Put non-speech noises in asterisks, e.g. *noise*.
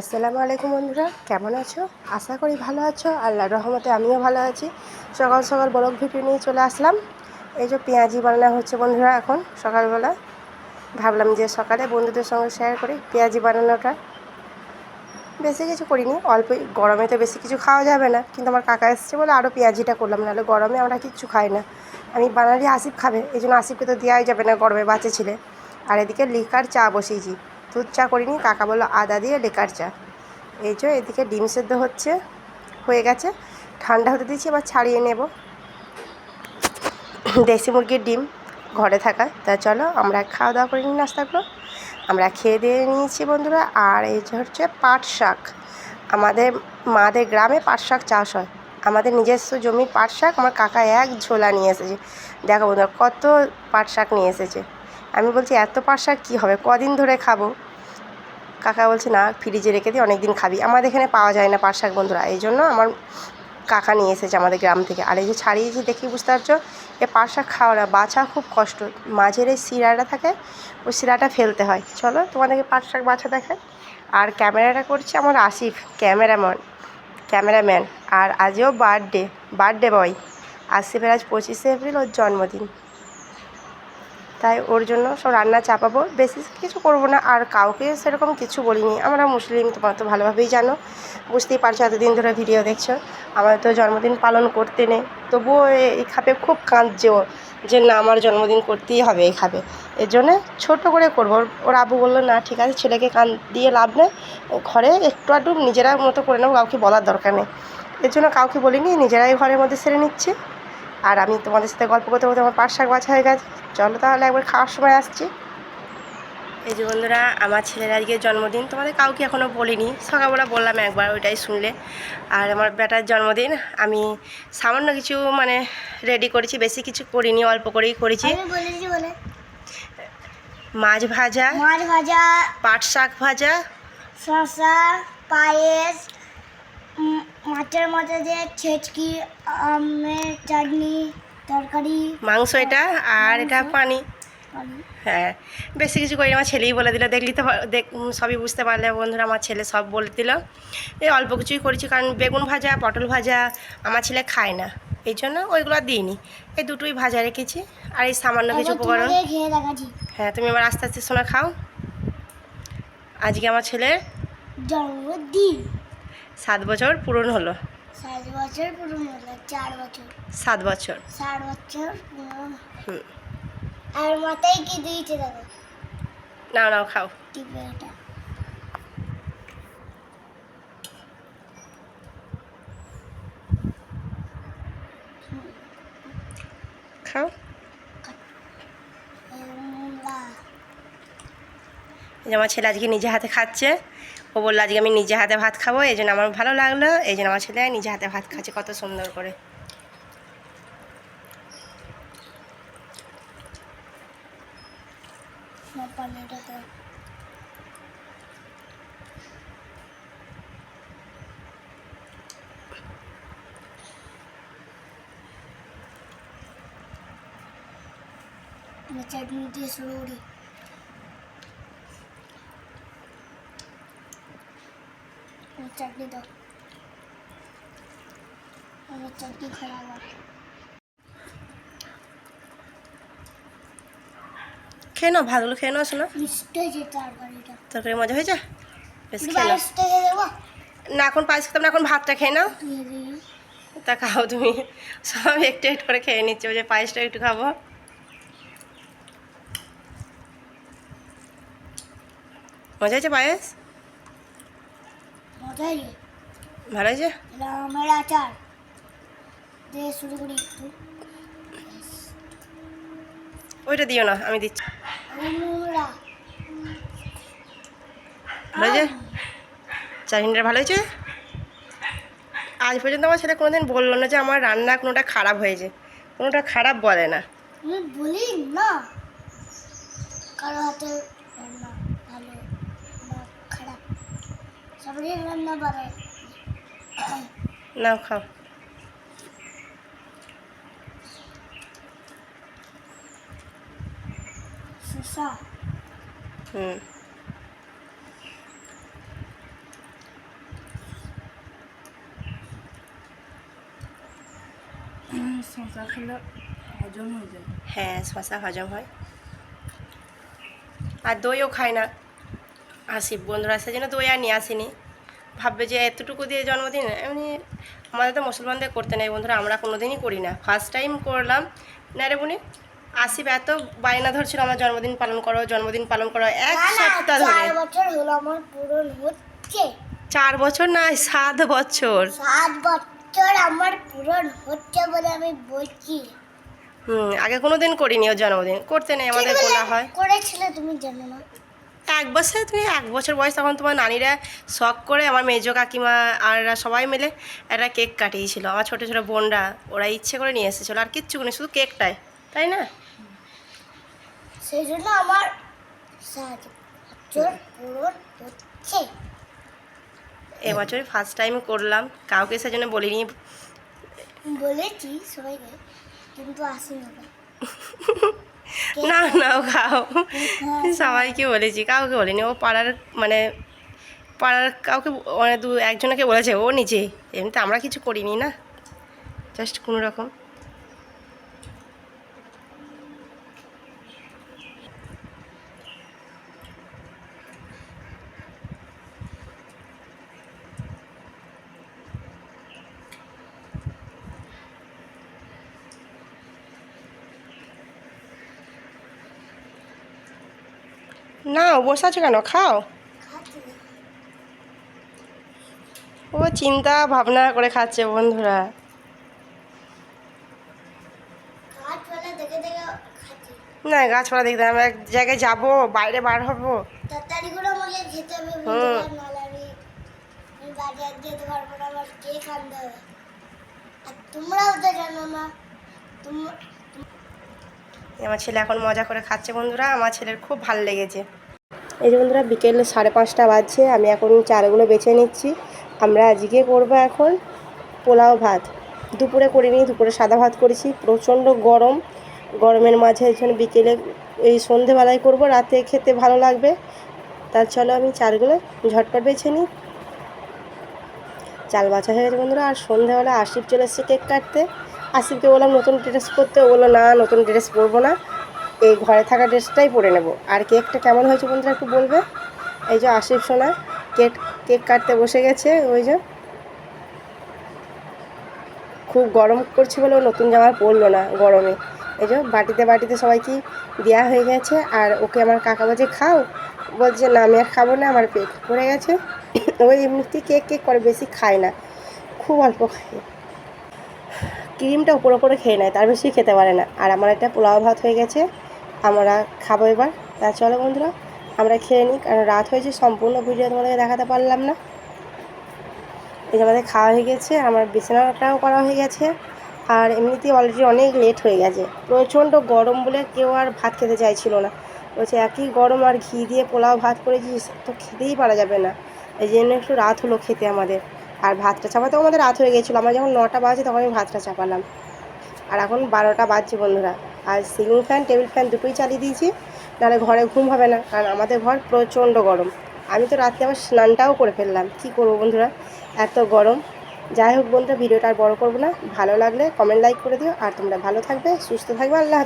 আসসালামু আলাইকুম বন্ধুরা, কেমন আছো? আশা করি ভালো আছো। আল্লাহর রহমতে আমিও ভালো আছি। সকাল সকাল বরফ ভিডিও নিয়ে চলে আসলাম। এই যে পেঁয়াজি বানানো হচ্ছে বন্ধুরা এখন, সকালবেলা। ভাবলাম যে সকালে বন্ধুদের সঙ্গে শেয়ার করি পেঁয়াজি বানানোটা। বেশি কিছু করিনি, অল্প গরমে তো বেশি কিছু খাওয়া যাবে না। কিন্তু আমার কাকা এসছে বলে আরও পেঁয়াজিটা করলাম, নাহলে গরমে আমরা কিচ্ছু খাই না। আমি বানালি আসিফ খাবে, এই জন্য আসিফকে তো দেওয়াই যাবে না গরমে বাঁচে ছিলে। আর এদিকে লিকার চা বসিয়েছি। দুধ চা করিনি, কাকা বলল, আদা দিয়ে লিকার চা। এই যে এদিকে ডিম সেদ্ধ হচ্ছে, হয়ে গেছে। ঠান্ডা হতে দিয়েছি, এবার ছাড়িয়ে নেব। দেশি মুরগির ডিম ঘরে থাকা তা চলো, আমরা খাওয়া দাওয়া করে নিই নাস্তাগুলো। আমরা খেয়ে দিয়ে নিয়েছি বন্ধুরা, আর এই যে হচ্ছে পাট শাক। আমাদের মাদের গ্রামে পাট শাক চাষ হয়। আমাদের নিজস্ব জমির পাট শাক, আমার কাকা এক ঝোলা নিয়ে এসেছে। দেখো বন্ধুরা, কত পাট শাক নিয়ে এসেছে। আমি বলছি, এত পাট শাক কী হবে? কদিন ধরে খাব? কাকা বলছে, না, ফ্রিজে রেখে দিই অনেক দিন খাবি। আমাদের এখানে পাওয়া যায় না পাট শাক বন্ধুরা, এই জন্য আমার কাকা নিয়ে এসেছে আমাদের গ্রাম থেকে। আর এই যে ছাড়িয়েছি দেখি বুঝতে পারছ এ পাট শাক খাওয়া বাছা খুব কষ্ট। মাঝের এই শিরাটা থাকে, ওই শিরাটা ফেলতে হয়। চলো, তোমাদেরকে পাট শাক বাছা দেখে আর ক্যামেরাটা করছে আমার আসিফ, ক্যামেরাম্যান ক্যামেরাম্যান। আর আজও বার্থডে বার্থডে বয়। আসিফের আজ পঁচিশে এপ্রিল ওর জন্মদিন। তাই ওর জন্য সব রান্না চাপাবো। বেশি কিছু করব না, আর কাউকে সেরকম কিছু বলিনি। আমরা মুসলিম, তোমার তো ভালোভাবেই জানো। বুঝতেই পারছ এতদিন ধরে ভিডিও দেখছ। আমার তো জন্মদিন পালন করতে নেই। তবুও এই খাপে খুব কাঁদছে ও যে না, আমার জন্মদিন করতেই হবে এই খাপে। এর জন্যে ছোটো করে করব। ওর- আবু বলল, না, ঠিক আছে, ছেলেকে কান দিয়ে লাভ নেই। ঘরে একটু আধটু নিজেরা মতো করে নেব কাউকে বলার দরকার নেই। এর জন্য কাউকে বলিনি, নিজেরাই ঘরের মধ্যে সেরে নিচ্ছি। আর আমি তোমাদের সাথে গল্প করতে করতে আমার পাট শাক বাছা হয়ে গেছে। চলো তাহলে একবার খাওয়ার সময় আসছি। এই যে বন্ধুরা আমার ছেলের আজকে জন্মদিন। তোমাদের কাউকে এখনও বলিনি। সকালবেলা বললাম একবার ওইটাই শুনলে। আর আমার বেটার জন্মদিন আমি সামান্য কিছু মানে রেডি করেছি বেশি কিছু করিনি অল্প করেই করেছি। বলে। মাছ ভাজা মাছ ভাজা পাট শাক ভাজা শসা পায়েস মাছের মধ্যে দিয়ে ছেচকি আমের চাটনি তরকারি মাংস এটা আর এটা পানি। হ্যাঁ বেশি কিছু করি আমার ছেলেই বলে দিল দেখলি তো দেখ সবই বুঝতে পারলে বন্ধুরা আমার ছেলে সব বলে দিল। এই অল্প কিছুই করেছি কারণ বেগুন ভাজা পটল ভাজা আমার ছেলে খায় না এই জন্য ওইগুলো দিইনি। এই দুটোই ভাজা রেখেছি আর এই সামান্য কিছু উপকরণ। হ্যাঁ তুমি আবার আস্তে আস্তে শোনা খাও। আজকে আমার ছেলের জন্মদিন। সাত বছর পূরণ হলো? সাত বছর পুরনো হলো চার বছর। সাত বছর। চার বছর হুম। আর মাথায় কি দিয়েছে দাদা? নাও নাও খাও। খাও। আমার ছেলে আজকে নিজে হাতে খাচ্ছে। ও বলল, আজকে আমি নিজে হাতে ভাত খাব, এই জন্য আমার ভালো লাগল, এই জন্য আমার ছেলে নিজে হাতে ভাত খাচ্ছে, কত সুন্দর করে। চাটনি দিয়ে শুরু করি চাটনি দাও। আমার চাটনি খারাপ খেয়ে নাও ভাতগুলো খেয়ে নাও শোনো। তরকারি মজা হয়েছে বেশ খেয়ে নাও না এখন পায়েস খেতাম না এখন ভাতটা খেয়ে নাও। তা খাও তুমি। সব একটু একটু করে খেয়ে নিচ্ছে ওই যে পায়েসটা একটু খাব। মজা হয়েছে পায়েস? ভালো হয়েছে এটা আমের আচার। দিয়ে শুরু করি একটু। ওইটা দিও না আমি দিচ্ছি। ভালো হয়েছে চাটনিটা ভালো হয়েছে? আজ পর্যন্ত আমার ছেলে কোনোদিন বলল না যে আমার রান্না কোনোটা খারাপ হয়েছে। কোনোটা খারাপ বলে না। বলি না। কারও হাতে সবাই রান্না করে নাও খাও। হুম। শশা খেলে হজম হয়ে যায়। হ্যাঁ শশা হজম হয়। আর দইও খায় না। আসি বন্ধুরা সেজন্য দই আর নিয়ে আসিনি। ভাববে যে এতটুকু দিয়ে জন্মদিন এমনি আমাদের তো মুসলমানদের করতে নেই বন্ধুরা আমরা কোনো দিনই করি না। ফার্স্ট টাইম করলাম। না রে বুনি? আসিফ এত বায়না ধরছিল আমার জন্মদিন পালন করো জন্মদিন পালন করো এক না, না, সপ্তাহ ধরে। হলো আমার পূরণ চার বছর নয় সাত বছর। সাত বছর আমার পূরণ হচ্ছে বলে আমি বলছি। হুম আগে কোনো দিন করিনি ওর জন্মদিন করতে নেই আমাদের বলে হয় করেছিলে তুমি জানো না। এক বছর তুমি এক বছর বয়স তখন তোমার নানিরা শখ করে আমার মেজো কাকিমা আর সবাই মিলে একটা কেক কাটিয়েছিল। আমার ছোটো ছোটো বোনরা ওরা ইচ্ছে করে নিয়ে এসেছিল। আর কিচ্ছু নেই শুধু কেকটাই তাই না? সেই জন্য আমার সাত বছর পূরণ হচ্ছে। এবছরই ফার্স্ট টাইম করলাম। কাউকে সেজন্য বলিনি। বলেছি সবাইকে কিন্তু আসেনি। *laughs* না না ও খাও। সবাইকে বলেছি কাউকে বলিনি। ও পাড়ার মানে পাড়ার কাউকে মানে দু একজনকে বলেছে ও নিজে। এমনিতে আমরা কিছু করিনি না জাস্ট কোনো রকম। না বসে আছো কেন? খাও। ও চিন্তা ভাবনা করে খাচ্ছে বন্ধুরা। না গাছপালা দেখতে আমরা এক জায়গায় যাব বাইরে বার হব। তোমরাও তো জানো না তোমরা আমার ছেলে এখন মজা করে খাচ্ছে বন্ধুরা, আমার ছেলের খুব ভালো লেগেছে। এই যে বন্ধুরা, বিকেল সাড়ে পাঁচটা বাজছে, আমি এখন চালগুলো বেছে নিচ্ছি। আমরা আজকে করব এখন পোলাও ভাত। দুপুরে করিনি, দুপুরে সাদা ভাত করেছি, প্রচণ্ড গরম। গরমের মাঝে জন্য বিকেলে এই সন্ধেবেলায় করব, রাতে খেতে ভালো লাগবে। তার চলো আমি চালগুলো ঝটপট বেছে নিই। চাল বাছা হয়ে গেছে বন্ধুরা, আর সন্ধ্যাবেলা আসিফ চলে এসছে কেক কাটতে। আসিফকে বললাম, নতুন ড্রেস পরতে? বলল, না, নতুন ড্রেস পরবো না। এই ঘরে থাকা ড্রেসটাই পরে নেব। আর কেকটা কেমন হয়েছে বন্ধুরা একটু বলবে? এই যে আসিফ সোনা, কেক কেক কাটতে বসে গেছে, ওই যে। খুব গরম করছে বলে নতুন জামা পরলো না গরমে। এই যে বাটিতে বাটিতে সবাইকে দেওয়া হয়ে গেছে। আর ওকে আমার কাকা বলছে, খাও। বলছে, না, আমি আর খাব না, আমার পেট পড়ে গেছে। ওই এমনিতেই কেক কেক করে, বেশি খায় না। খুব অল্প খায়। ক্রিমটা উপর উপরে খেয়ে নেয়, তার বেশি খেতে পারে না। আর আমার একটা পোলাও ভাত হয়ে গেছে, আমরা খাব এবার। তা চলো বন্ধুরা, আমরা খেয়ে নিই, কারণ রাত হয়েছে, সম্পূর্ণ ভিডিও তোমাদেরকে দেখাতে পারলাম না। এই যে আমাদের খাওয়া হয়ে গেছে, আমার বিছানাটাও করা হয়ে গেছে। আর এমনিতে অলরেডি অনেক লেট হয়ে গেছে। প্রচণ্ড গরম বলে কেউ আর ভাত খেতে চাইছিল না। বলছে, একই গরম আর ঘি দিয়ে পোলাও ভাত করেছিস, তো খেতেই পারা যাবে না। এই জন্য একটু রাত হলো খেতে আমাদের। আর ভাতটা চাপাতেও আমাদের রাত হয়ে গেছিল আমরা যখন নটা বাজে তখন আমি ভাতটা চাপালাম। আর এখন বারোটা বাজছে বন্ধুরা। আর সিলিং ফ্যান টেবিল ফ্যান দুটোই চালিয়ে দিয়েছি। নাহলে ঘরে ঘুম হবে না। কারণ আমাদের ঘর প্রচণ্ড গরম। আমি তো রাত্রে আবার স্নানটাও করে ফেললাম। কি করব বন্ধুরা? এত গরম। যাই হোক বন্ধুরা, ভিডিওটা আর বড়ো করব না। ভালো লাগলে কমেন্ট লাইক করে দিও। আর তোমরা ভালো থাকবে, সুস্থ থাকবে। আল্লাহ।